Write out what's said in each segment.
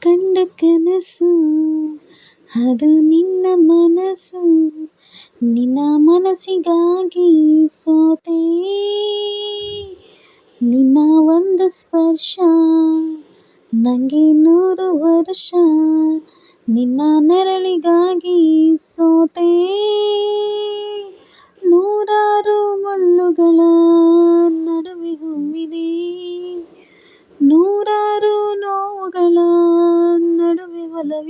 ಕಂಡ ಕನಸು, ಅದು ನಿನ್ನ ಮನಸ್ಸು ನಿನ್ನ ಮನಸ್ಸಿಗಾಗಿ ಸೋತೆ. ನಿನ್ನ ಒಂದು ಸ್ಪರ್ಶ ನನಗೆ ನೂರು ವರ್ಷ. ನಿನ್ನ ನೆರಳಿಗಾಗಿ ಸೋತೆ. ನೂರಾರು ಮುಳ್ಳುಗಳ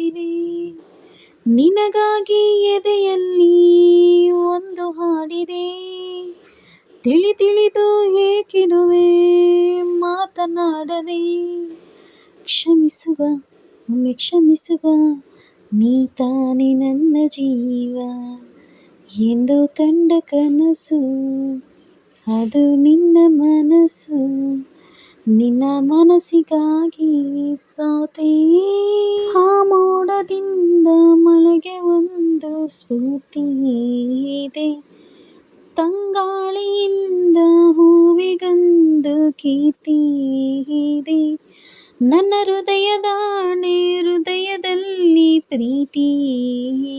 ಒಲವಿದೆ ನಿನಗಾಗಿ ಎದೆಯಲ್ಲಿ ಒಂದು ಹಾಡಿದೆ. ತಿಳಿ ತಿಳಿದು ಏಕಿರುವೆ ಮಾತನಾಡದೆ. ಕ್ಷಮಿಸುವ, ಒಮ್ಮೆ ಕ್ಷಮಿಸುವ. ನೀ ತಾನೆ ನನ್ನ ಜೀವ. ಎಂದು ಕಂಡ ಕನಸು, ಅದು ನಿನ್ನ ಮನಸ್ಸು ನಿನ್ನ ಮನಸ್ಸಿಗಾಗಿ ಸೋತೆ ಆ ಮೋಡದಿಂದ ಮಳೆಗೆ ಒಂದು ಸ್ಫೂರ್ತಿ ಇದೆ. ತಂಗಾಳಿಯಿಂದ ಹೂವಿಗೊಂದು ಕೀರ್ತಿ ಇದೆ. ನನ್ನ ಹೃದಯದಾಣೆ ಹೃದಯದಲ್ಲಿ ಪ್ರೀತಿ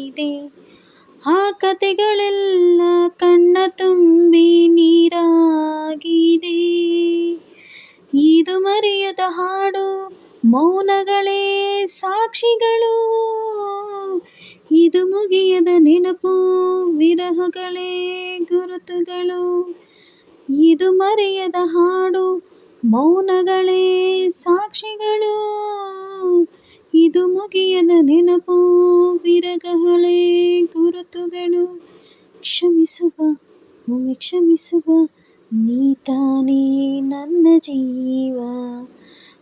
ಇದೆ. ಆ ಕತೆಗಳೆಲ್ಲ ಕಣ್ಣ ತುಂಬಿ ನೀರಾಗಿದೆ ಮೌನಗಳೇ ಸಾಕ್ಷಿಗಳು. ಇದು ಮುಗಿಯದ ನೆನಪು, ವಿರಹಗಳೇ ಗುರುತುಗಳು. ಇದು ಮರೆಯದ ಹಾಡು, ಮೌನಗಳೇ ಸಾಕ್ಷಿಗಳು. ಇದು ಮುಗಿಯದ ನೆನಪು, ವಿರಹಗಳೇ ಗುರುತುಗಳು. ಕ್ಷಮಿಸುವ, ಒಮ್ಮೆ ಕ್ಷಮಿಸುವ ನೀತಾನೇ ನನ್ನ ಜೀವ.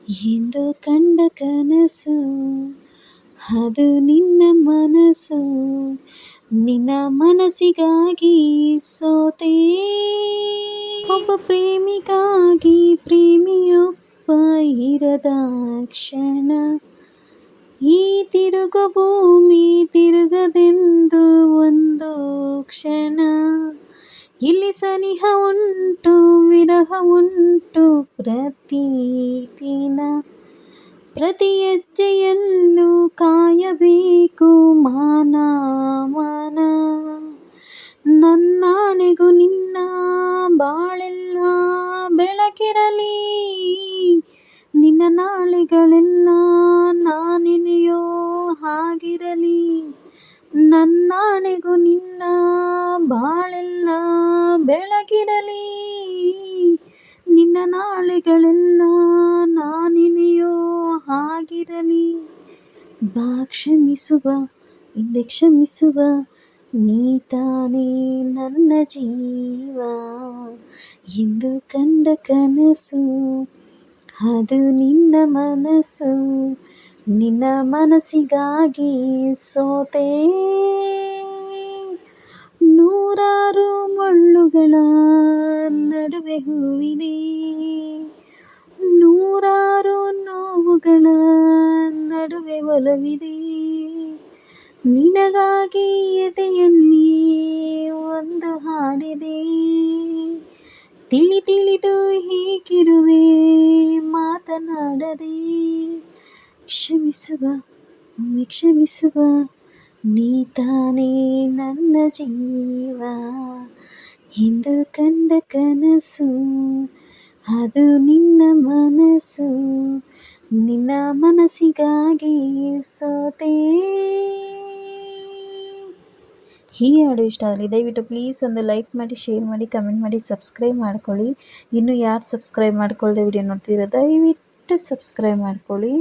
ಎಂದು ಕಂಡ ಕನಸು, ಅದು ನಿನ್ನ ಮನಸ್ಸು ನಿನ್ನ ಮನಸ್ಸಿಗಾಗಿ ಸೋತೆ. ಒಬ್ಬ ಪ್ರೇಮಿಗಾಗಿ ಪ್ರೇಮಿಯೊಬ್ಬ ಇರದ ಕ್ಷಣ. ಈ ತಿರುಗು ಭೂಮಿ ತಿರುಗದೆಂದು ಒಂದು ಕ್ಷಣ. ಇಲ್ಲಿ ಸನಿಹ ಉಂಟು ವಿರಹ ಉಂಟು ಪ್ರತಿದಿನ ಪ್ರತಿ ಹೆಜ್ಜೆಯಲ್ಲೂ ಕಾಯಬೇಕು ಮಾನ ಹಾಗಿರಲಿ ಬಾ, ಕ್ಷಮಿಸುವ ಹಿಂದೆ ಕ್ಷಮಿಸುವ. ನೀತಾನೇ ನನ್ನ ಜೀವ. ಎಂದು ಕಂಡ ಕನಸು, ಅದು ನಿನ್ನ ಮನಸ್ಸು ನಿನ್ನ ಮನಸ್ಸಿಗಾಗಿ ಸೋತೆ. ನೂರಾರು ಮುಳ್ಳುಗಳ ನಡುವೆ ಹೂವಿದೆ. ನೋವುಗಳ ನಡುವೆ ಒಲವಿದೆ. ನಿನಗಾಗಿ ಎದೆಯಲ್ಲಿ ಒಂದು ಹಾಡಿದೆ. ತಿಳಿ ತಿಳಿದು ಹೀಗಿರುವೆ ಮಾತನಾಡದೆ. ಕ್ಷಮಿಸುವ, ಒಮ್ಮೆ ಕ್ಷಮಿಸುವ, ನೀ ತಾನೇ ನನ್ನ ಜೀವ. ಹಿಂದು ಕಂಡ ಕನಸು, ಅದು ನಿನ್ನ ಮನಸ್ಸು ನಿನ್ನ ಮನಸ್ಸಿಗಾಗಿ ಸೋತೆ ಈ ಹಾಡು ಇಷ್ಟ ಆಗಲಿ, ದಯವಿಟ್ಟು ಪ್ಲೀಸ್ ಒಂದು ಲೈಕ್ ಮಾಡಿ ಶೇರ್ ಮಾಡಿ ಕಮೆಂಟ್ ಮಾಡಿ ಸಬ್ಸ್ಕ್ರೈಬ್ ಮಾಡ್ಕೊಳ್ಳಿ. ಇನ್ನೂ ಯಾರು ಸಬ್ಸ್ಕ್ರೈಬ್ ಮಾಡ್ಕೊಳ್ಳದೆ ವಿಡಿಯೋ ನೋಡ್ತಿರೋ ದಯವಿಟ್ಟು ಸಬ್ಸ್ಕ್ರೈಬ್ ಮಾಡ್ಕೊಳ್ಳಿ.